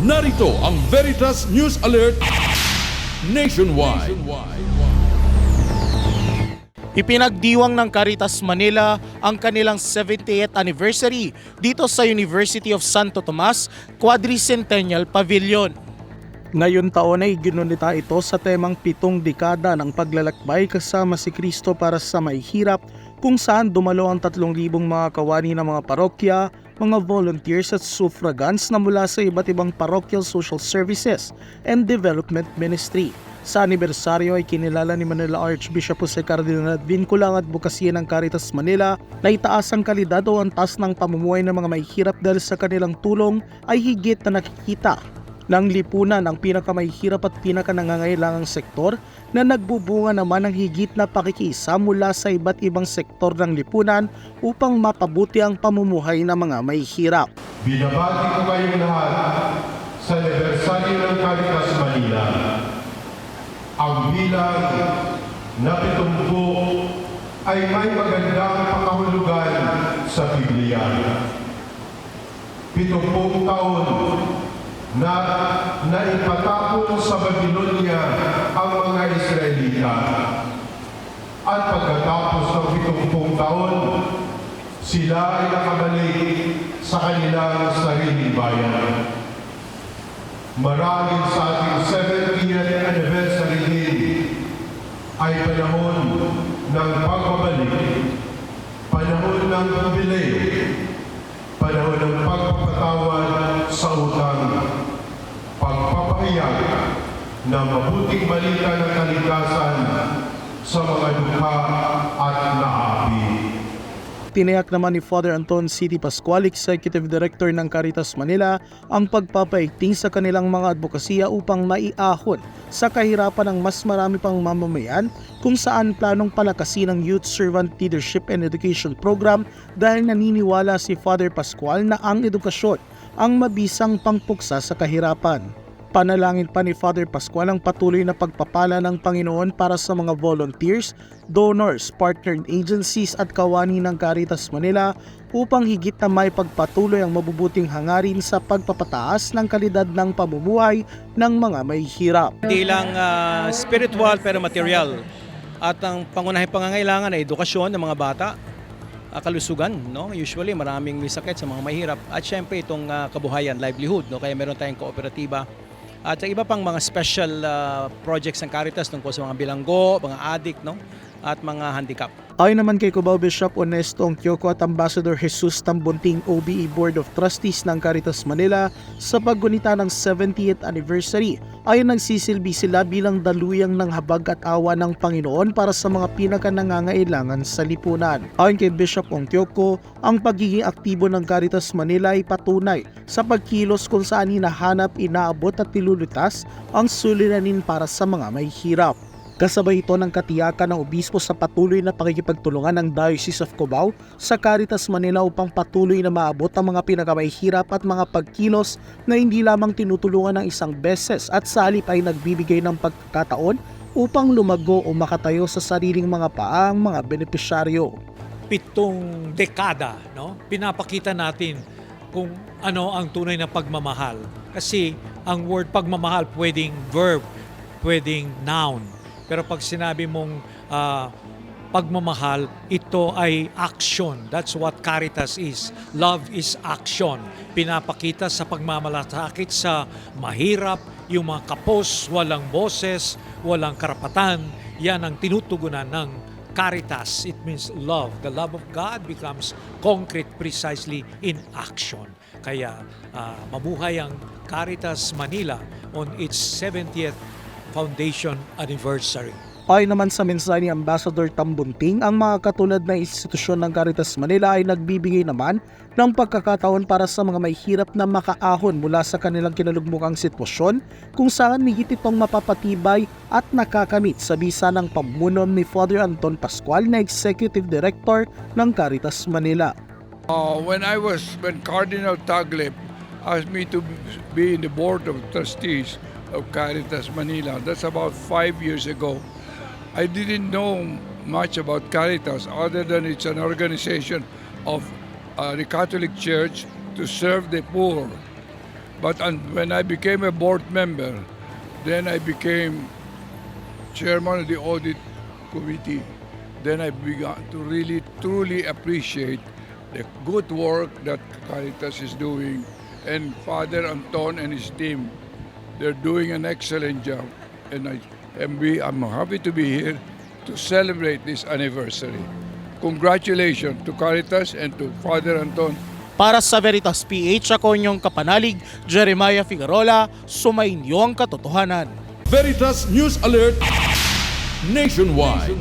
Narito ang Veritas News Alert Nationwide. Ipinagdiwang ng Caritas Manila ang kanilang 70th anniversary dito sa University of Santo Tomas Quadricentennial Pavilion. Ngayon taon ay ginunita ito sa temang pitong dekada ng paglalakbay kasama si Kristo para sa may hirap kung saan dumalo ang 3,000 mga kawani ng mga parokya, mga volunteers at suffragans na mula sa iba't ibang parochial social services and development ministry. Sa anibersaryo ay kinilala ni Manila Archbishop Jose Cardinal Vinculang at Bukasya ng Caritas Manila na itaas ang kalidad o antas ng pamumuhay ng mga may hirap dahil sa kanilang tulong ay higit na nakikita ng lipunan ang pinakamahihirap at pinakanangangailangang sektor na nagbubunga naman ng higit na pakikiisa mula sa iba't ibang sektor ng lipunan upang mapabuti ang pamumuhay ng mga may hirap. Binabati ko kayong lahat sa anibersaryo ng Caritas Manila. Ang bilang na pitumpo ay may magandang pakahulugan sa Biblia. Pitumpong taon na naipatapon sa Babylonia ang mga Israelita. At pagkatapos ng pitumpong taon, sila ay nakabalik sa kanilang sariling bayan. Marahil sa ating 70th anniversary din ay panahon ng pagbabalik, panahon ng pabili, panahon ng pagpapatawad sa utang, ng mabuting balita ng kaligtasan sa mga dukha at naapi. Tiniyak naman ni Father Anton City Pascual, Executive Director ng Caritas Manila, ang pagpapaigting sa kanilang mga advokasya upang maiahon sa kahirapan ng mas marami pang mamamayan kung saan planong palakasin ang Youth Servant Leadership and Education Program dahil naniniwala si Father Pascual na ang edukasyon ang mabisang pangpuksa sa kahirapan. Panalangin pa ni Father Pascual ang patuloy na pagpapala ng Panginoon para sa mga volunteers, donors, partnered agencies at kawani ng Caritas Manila upang higit na may pagpatuloy ang mabubuting hangarin sa pagpapataas ng kalidad ng pamumuhay ng mga may hirap. Hindi lang ah, spiritual pero material. At ang pangunahing pangangailangan ay edukasyon ng mga bata, ah, kalusugan, no? Usually maraming may sakit sa mga mahirap at syempre itong ah, kabuhayan, livelihood, no? Kaya meron tayong kooperatiba at iba pang mga special ah, projects ng Caritas tungkol sa mga bilanggo, mga addict, no? At mga handicap. Ayon naman kay Cubao Bishop Honesto Kyoko at Ambassador Jesus Tambunting OBE Board of Trustees ng Caritas Manila sa paggunita ng 70th anniversary ay nagsisilbi sila bilang daluyang ng habag at awa ng Panginoon para sa mga pinakanangangailangan sa lipunan. Ayon kay Bishop Ongkyoko, ang pagiging aktibo ng Caritas Manila ay patunay sa pagkilos kung saan hinahanap, inaabot at nilulutas ang suliranin para sa mga may hirap. Kasabay ito ng katiyakan ng obispo sa patuloy na pakikipagtulungan ng Diocese of Cubao sa Caritas Manila upang patuloy na maabot ang mga pinakamahihirap at mga pagkilos na hindi lamang tinutulungan ng isang beses at sa halip ay nagbibigay ng pagkakataon upang lumago o makatayo sa sariling mga paang mga benepisyaryo. pitong dekada, no? Pinapakita natin kung ano ang tunay na pagmamahal. Kasi ang word pagmamahal pwedeng verb, pwedeng noun. Pero pag sinabi mong ah, pagmamahal, ito ay action. That's what Caritas is. Love is action. Pinapakita sa pagmamalasakit sa mahirap, yung mga kapos, walang boses, walang karapatan. Yan ang tinutugunan ng Caritas. It means love. The love of God becomes concrete precisely in action. Kaya ah, mabuhay ang Caritas Manila on its 70th foundation anniversary. Ayon naman sa mensahe ni Ambassador Tambunting, ang mga katulad na institusyon ng Caritas Manila ay nagbibigay naman ng pagkakataon para sa mga may hirap na makaahon mula sa kanilang kinalugmukang sitwasyon kung saan higit itong mapapatibay at nakakamit sa bisa ng pamuno ni Father Anton Pascual na Executive Director ng Caritas Manila. Uh, when I was, when Cardinal Taglip asked me to be in the board of trustees of Caritas Manila, that's about five years ago. I didn't know much about Caritas other than it's an organization of uh, the Catholic Church to serve the poor. But when I became a board member, then I became chairman of the audit committee. Then I began to really truly appreciate the good work that Caritas is doing and Father Anton and his team. They're doing an excellent job. And I am be, I'm happy to be here to celebrate this anniversary. Congratulations to Caritas and to Father Anton Para sa Veritas PH, ako inyong kapanalig, Jeremiah Figueroa, sumainyo ang katotohanan. Veritas News Alert Nationwide.